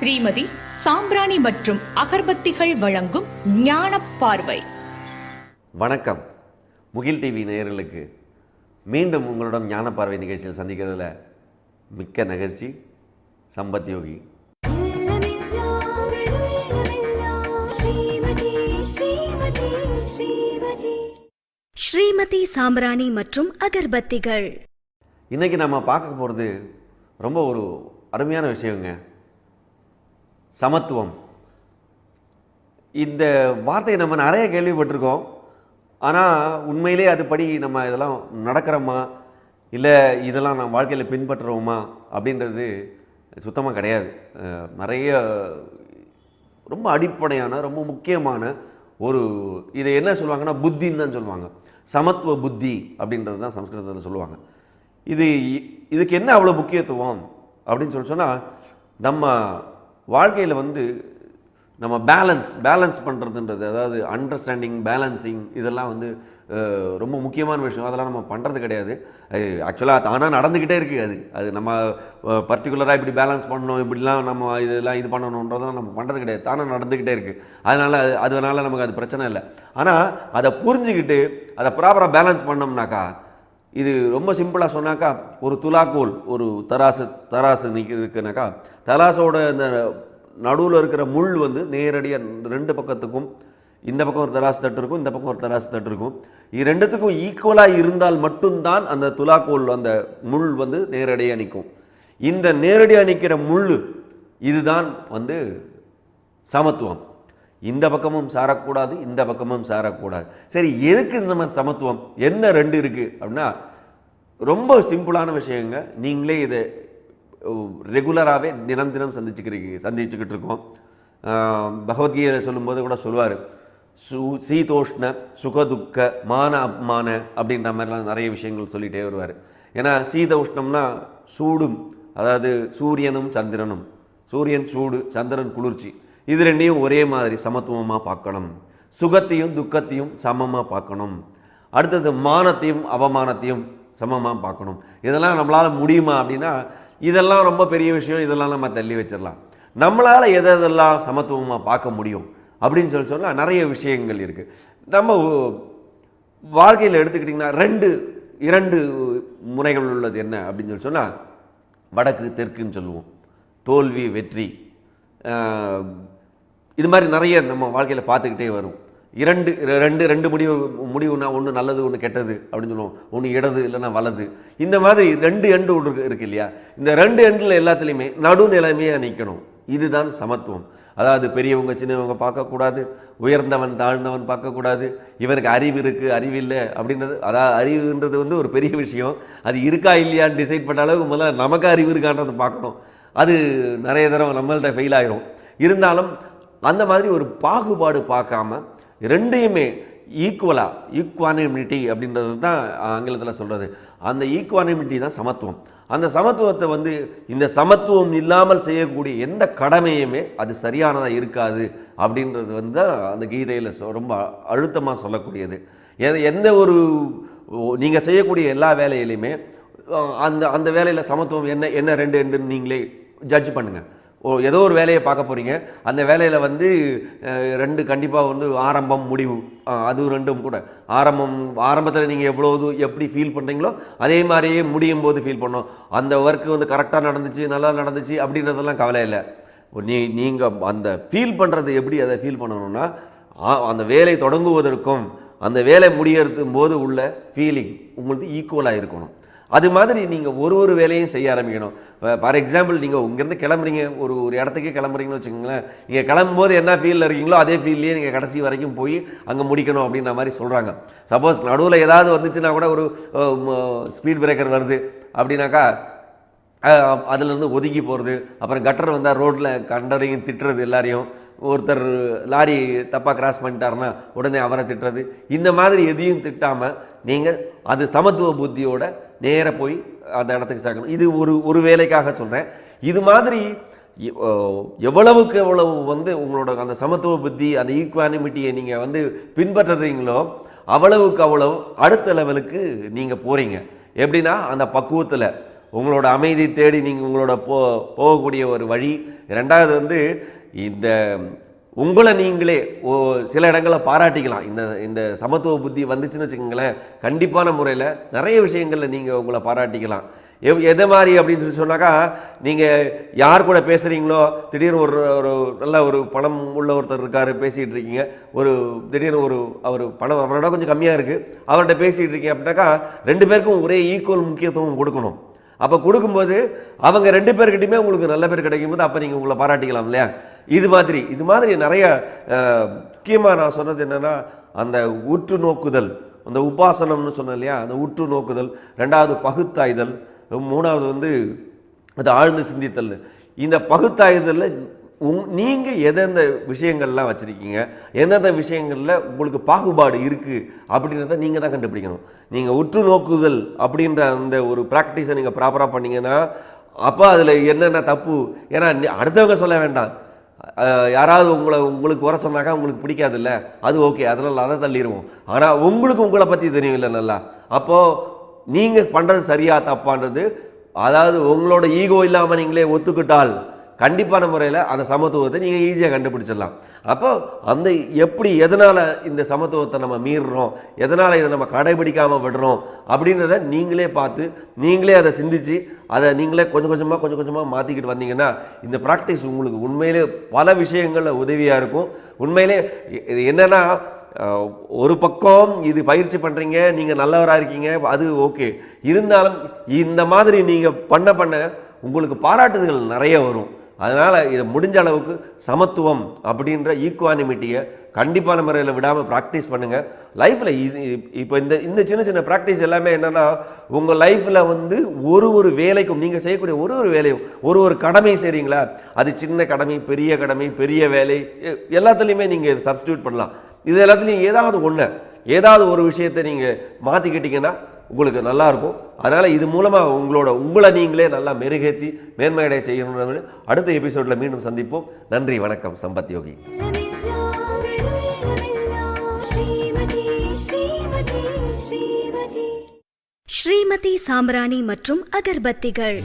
ஸ்ரீமதி சாம்பிராணி மற்றும் அகர்பத்திகள் வழங்கும் ஞான பார்வை. வணக்கம். முகில் டிவி நேயர்களுக்கு மீண்டும் உங்களிடம் ஞான பார்வை நிகழ்ச்சியில் சந்திக்கிறதுல மிக்க நகர்ச்சி. சம்பத் யோகி. ஸ்ரீமதி சாம்பிராணி மற்றும் அகர்பத்திகள். இன்றைக்கி நம்ம பார்க்க போகிறது ரொம்ப ஒரு அருமையான விஷயங்க. சமத்துவம். இந்த வார்த்தையை நம்ம நிறைய கேள்விப்பட்டிருக்கோம். ஆனால் உண்மையிலே அதுபடி நம்ம இதெல்லாம் நடக்கிறோமா? இல்லை இதெல்லாம் நம்ம வாழ்க்கையில் பின்பற்றுறோமா? அப்படின்றது சுத்தமாக கிடையாது. நிறைய ரொம்ப அடிப்படையான ரொம்ப முக்கியமான ஒரு இதை என்ன சொல்லுவாங்கன்னா புத்தின்னு தான் சொல்லுவாங்க. சமத்துவ புத்தி அப்படின்றது தான் சம்ஸ்கிருதத்தில் சொல்லுவாங்க. இது இதுக்கு என்ன அவ்வளோ முக்கியத்துவம் அப்படின்னு சொல்லி சொன்னால் நம்ம வாழ்க்கையில் வந்து நம்ம பேலன்ஸ் பேலன்ஸ் பண்ணுறதுன்றது அதாவது அண்டர்ஸ்டாண்டிங் பேலன்சிங் இதெல்லாம் வந்து ரொம்ப முக்கியமான விஷயம். அதெல்லாம் நம்ம பண்ணுறது கிடையாது. ஆக்சுவலாக தானாக நடந்துக்கிட்டே இருக்குது அது. அது நம்ம பர்டிகுலராக இப்படி பேலன்ஸ் பண்ணணும் இப்படிலாம் நம்ம இதெல்லாம் இது பண்ணணுன்றதெல்லாம் நம்ம பண்ணுறது கிடையாது. தானாக நடந்துக்கிட்டே இருக்குது அதனால் அது அதனால் நமக்கு அது பிரச்சனை இல்லை. ஆனால் அதை புரிஞ்சுக்கிட்டு அதை ப்ராப்பராக பேலன்ஸ் பண்ணோம்னாக்கா இது ரொம்ப சிம்பிளாக சொன்னாக்கா ஒரு துலாக்கோல் ஒரு தராசு தராசு நிற்கிறதுக்குனாக்கா தராசோட இந்த நடுவில் இருக்கிற முள் வந்து நேரடியாக ரெண்டு பக்கத்துக்கும் இந்த பக்கம் ஒரு தராசு தட்டு இருக்கும் இந்த பக்கம் ஒரு தராசு தட்டு இருக்கும். இது ரெண்டுத்துக்கும் ஈக்குவலாக இருந்தால் மட்டும்தான் அந்த துலாக்கோல் அந்த முள் வந்து நேரடியாக நிற்கும் இந்த நேரடியாக நிற்கிற முள் இதுதான் வந்து சமத்துவம். இந்த பக்கமும் சாரக்கூடாது இந்த பக்கமும் சாரக்கூடாது. சரி எதுக்கு இந்த மாதிரி சமத்துவம்? என்ன ரெண்டு இருக்குது அப்படின்னா ரொம்ப சிம்பிளான விஷயங்க. நீங்களே இதை ரெகுலராகவே தினம் தினம் சந்திச்சுக்கிறீங்க சந்திச்சுக்கிட்டு இருக்கோம். பகவத்கீதை சொல்லும்போது கூட சொல்லுவார் சு சீதோஷ்ண சுகதுக்க மான அப்மான அப்படின்ற மாதிரிலாம் நிறைய விஷயங்கள் சொல்லிகிட்டே வருவார். ஏன்னா சீத உஷ்ணம்னா சூடும் அதாவது சூரியனும் சந்திரனும். சூரியன் சூடு சந்திரன் குளிர்ச்சி. இது ரெண்டையும் ஒரே மாதிரி சமத்துவமாக பார்க்கணும். சுகத்தையும் துக்கத்தையும் சமமாக பார்க்கணும். அடுத்தது மானத்தையும் அவமானத்தையும் சமமாக பார்க்கணும். இதெல்லாம் நம்மளால் முடியுமா அப்படின்னா இதெல்லாம் ரொம்ப பெரிய விஷயம் இதெல்லாம் நம்ம தள்ளி வச்சிடலாம். நம்மளால் எதை எதெல்லாம் சமத்துவமாக பார்க்க முடியும் அப்படின்னு சொல்லி சொன்னால் நிறைய விஷயங்கள் இருக்குது நம்ம வாழ்க்கையில் எடுத்துக்கிட்டிங்கன்னா ரெண்டு இரண்டு முறைகள் உள்ளது என்ன அப்படின்னு சொல்லி சொன்னால் வடக்கு தெற்குன்னு சொல்லுவோம். தோல்வி வெற்றி இது மாதிரி நிறைய நம்ம வாழ்க்கையில் பார்த்துக்கிட்டே வரும். இரண்டு ரெண்டு ரெண்டு முடிவு முடிவுனா ஒன்று நல்லது ஒன்று கெட்டது அப்படின்னு சொல்லுவோம். ஒன்று இடது இல்லைன்னா வலது. இந்த மாதிரி ரெண்டு எண்டு ஒன்று இருக்கு- இல்லையா? இந்த ரெண்டு எண்டில் எல்லாத்துலேயுமே நடுநிலைமையாக நிற்கணும் இதுதான் சமத்துவம். அதாவது பெரியவங்க சின்னவங்க பார்க்கக்கூடாது. உயர்ந்தவன் தாழ்ந்தவன் பார்க்கக்கூடாது. இவனுக்கு அறிவு இருக்குது அறிவு இல்லை அப்படின்றது அதாவது அறிவுன்றது வந்து ஒரு பெரிய விஷயம். அது இருக்கா இல்லையான்னு டிசைட் பண்ண அளவுக்கு முதல்ல நமக்கு அறிவு இருக்கான்றதை பார்க்கணும். அது நிறைய தடவை நம்மள்கிட்ட ஃபெயில் ஆயிரும். இருந்தாலும் அந்த மாதிரி ஒரு பாகுபாடு பார்க்காம ரெண்டையுமே ஈக்குவலாக ஈக்குவானிமிட்டி அப்படின்றது தான் ஆங்கிலத்தில் சொல்கிறது அந்த ஈக்குவானிமிட்டி தான் சமத்துவம். அந்த சமத்துவத்தை வந்து இந்த சமத்துவம் இல்லாமல் செய்யக்கூடிய எந்த கடமையுமே அது சரியானதாக இருக்காது அப்படின்றது வந்து தான் அந்த கீதையில் ரொம்ப அழுத்தமாக சொல்லக்கூடியது. எ- எந்த ஒரு நீங்கள் செய்யக்கூடிய எல்லா வேலையிலையுமே அந்த அந்த வேலையில் சமத்துவம் என்ன என்ன ரெண்டு ரெண்டுன்னு நீங்களே ஜட்ஜ் பண்ணுங்கள் ஏதோ ஒரு வேலையை பார்க்க போகிறீங்க அந்த வேலையில் வந்து ரெண்டு கண்டிப்பாக வந்து ஆரம்பம் முடிவு. அது ரெண்டும் கூட. ஆரம்பம் ஆரம்பத்தில் நீங்கள் எவ்வளோ எப்படி ஃபீல் பண்ணுறீங்களோ அதே மாதிரியே முடியும் போது ஃபீல் பண்ணோம். அந்த ஒர்க்கு வந்து கரெக்டாக நடந்துச்சு நல்லா நடந்துச்சு அப்படின்றதெல்லாம் கவலை இல்லை. நீ நீங்கள் அந்த ஃபீல் பண்ணுறது எப்படி அதை ஃபீல் பண்ணணும்னா ஆ- அந்த வேலை தொடங்குவதற்கும் அந்த வேலை முடியறது போது உள்ள ஃபீலிங் உங்களுக்கு ஈக்குவலாக இருக்கணும். அது மாதிரி நீங்கள் ஒரு ஒரு வேலையும் செய்ய ஆரம்பிக்கணும். ஃபார் எக்ஸாம்பிள் நீங்கள் இங்கேருந்து கிளம்புறீங்க ஒரு ஒரு இடத்துக்கே கிளம்புறீங்கன்னு வச்சுக்கோங்களேன். நீங்கள் கிளம்பும்போது என்ன ஃபீலில் இருக்கீங்களோ அதே ஃபீல்லையே நீங்கள் கடைசி வரைக்கும் போய் அங்கே முடிக்கணும் அப்படின்ற மாதிரி சொல்கிறாங்க சப்போஸ் நடுவில் ஏதாவது வந்துச்சுன்னா கூட ஒரு ஸ்பீட் பிரேக்கர் வருது அப்படின்னாக்கா அதுலேருந்து ஒதுக்கி போகிறது அப்புறம் கட்டர் வந்தால் ரோட்டில் கண்டறையும் திட்டுறது எல்லாரையும். ஒருத்தர் லாரி தப்பாக கிராஸ் பண்ணிட்டாருன்னா உடனே அவரை திட்டுறது. இந்த மாதிரி எதையும் திட்டாமல் நீங்கள் அது சமத்துவ புத்தியோட நேராக போய் அந்த இடத்துக்கு சேர்க்கணும் இது ஒரு ஒரு வேலைக்காக சொல்கிறேன் இது மாதிரி எவ்வளவுக்கு எவ்வளவு வந்து உங்களோட அந்த சமத்துவ புத்தி அந்த ஈக்குவானிமிட்டியை நீங்கள் வந்து பின்பற்றுறீங்களோ அவ்வளவுக்கு அவ்வளவு அடுத்த லெவலுக்கு நீங்கள் போகிறீங்க எப்படின்னா அந்த பக்குவத்தில் உங்களோட அமைதி தேடி நீங்கள் உங்களோட போ போகக்கூடிய ஒரு வழி. ரெண்டாவது வந்து இந்த உங்களை நீங்களே ஓ சில இடங்களை பாராட்டிக்கலாம். இந்த இந்த சமத்துவ புத்தி வந்துச்சுன்னு வச்சுக்கோங்களேன் கண்டிப்பான முறையில் நிறைய விஷயங்களில் நீங்கள் உங்களை பாராட்டிக்கலாம். எவ் எதை மாதிரி அப்படின்னு சொல்லி சொன்னாக்கா நீங்கள் யார் கூட பேசுகிறீங்களோ திடீர்னு ஒரு ஒரு நல்ல ஒரு பணம் உள்ள ஒருத்தர் இருக்கார் பேசிகிட்டு இருக்கீங்க. ஒரு திடீர்னு ஒரு அவர் பணம் அவரோட கொஞ்சம் கம்மியாக இருக்குது அவர்கிட்ட பேசிகிட்டு இருக்கீங்க அப்படின்னாக்கா ரெண்டு பேருக்கும் ஒரே ஈக்குவல் முக்கியத்துவம் கொடுக்கணும். அப்போ கொடுக்கும்போது அவங்க ரெண்டு பேர்கிட்டையுமே உங்களுக்கு நல்ல பேர் கிடைக்கும் போது அப்போ நீங்கள் உங்களை பாராட்டிக்கலாம் இல்லையா? இது மாதிரி இது மாதிரி நிறைய முக்கியமாக நான் சொன்னது என்னென்னா அந்த உற்று நோக்குதல் அந்த உபாசனம்னு சொன்னேன் இல்லையா? அந்த உற்று நோக்குதல் ரெண்டாவது பகுத்தாய்தல் மூணாவது வந்து அது ஆழ்ந்து சிந்தித்தல். இந்த பகுத்தாய்தலில் உங் நீங்கள் எந்தெந்த விஷயங்கள்லாம் வச்சுருக்கீங்க எந்தெந்த விஷயங்களில் உங்களுக்கு பாகுபாடு இருக்குது அப்படின்றத நீங்கள் தான் கண்டுபிடிக்கணும். நீங்கள் உற்று நோக்குதல் அப்படின்ற அந்த ஒரு ப்ராக்டிஸை நீங்கள் ப்ராப்பராக பண்ணீங்கன்னா அப்போ அதில் என்னென்ன தப்பு? ஏன்னா நீ- அடுத்தவங்க சொல்ல வேண்டாம். யாராவது உங்களை உங்களுக்கு குறை சொன்னாக்கா உங்களுக்கு பிடிக்காதுல்ல. அது ஓகே அதனால் அதை தள்ளிடுவோம் ஆனால் உங்களுக்கு உங்களை பற்றி தெரியும் இல்லை நல்லா. அப்போது நீங்கள் பண்ணுறது சரியா தப்பான்றது அதாவது உங்களோட ஈகோ இல்லாமல் நீங்களே ஒத்துக்கிட்டால் கண்டிப்பான முறையில் அந்த சமத்துவத்தை நீங்கள் ஈஸியாக கண்டுபிடிச்சிடலாம். அப்போ அந்த எப்படி எதனால் இந்த சமத்துவத்தை நம்ம மீறுறோம்? எதனால் இதை நம்ம கடைபிடிக்காமல் விடுறோம்? அப்படின்றத நீங்களே பார்த்து நீங்களே அதை சிந்திச்சு அதை நீங்களே கொஞ்சம் கொஞ்சமாக கொஞ்சம் கொஞ்சமாக மாற்றிக்கிட்டு வந்தீங்கன்னா இந்த ப்ராக்டிஸ் உங்களுக்கு உண்மையிலே பல விஷயங்களில் உதவியாக இருக்கும். உண்மையிலே இது என்னென்னா ஒரு பக்கம் இது பயிற்சி பண்ணுறீங்க நீங்கள் நல்லவராக இருக்கீங்க அது ஓகே. இருந்தாலும் இந்த மாதிரி நீங்கள் பண்ண பண்ண உங்களுக்கு பாராட்டுதல் நிறைய வரும். அதனால் இதை முடிஞ்ச அளவுக்கு சமத்துவம் அப்படின்ற ஈக்குவானிமிட்டியை கண்டிப்பான முறையில் விடாமல் ப்ராக்டிஸ் பண்ணுங்கள் லைஃப்பில் இது இப்போ இந்த இந்த சின்ன சின்ன ப்ராக்டிஸ் எல்லாமே என்னென்னா உங்கள் லைஃப்பில் வந்து ஒரு ஒரு வேலைக்கும் நீங்கள் செய்யக்கூடிய ஒரு ஒரு வேலையும் ஒரு ஒரு கடமை செய்கிறீங்களா அது சின்ன கடமை பெரிய கடமை பெரிய வேலை எல்லாத்துலேயுமே நீங்கள் சப்ஸ்டியூட் பண்ணலாம். இது எல்லாத்துலேயும் ஏதாவது ஒன்று ஏதாவது ஒரு விஷயத்தை நீங்கள் மாற்றிக்கிட்டிங்கன்னா உங்களுக்கு நல்லாயிருக்கும் அதனால் இது மூலமாக உங்களோட உங்களை நீங்களே நல்லா மெருகேற்றி மேன்மையடைய செய்யணும்னு அடுத்த எபிசோடில் மீண்டும் சந்திப்போம். நன்றி வணக்கம் சம்பத் யோகி. ஸ்ரீமதி சாம்ராணி மற்றும் அகர்பத்திகள்.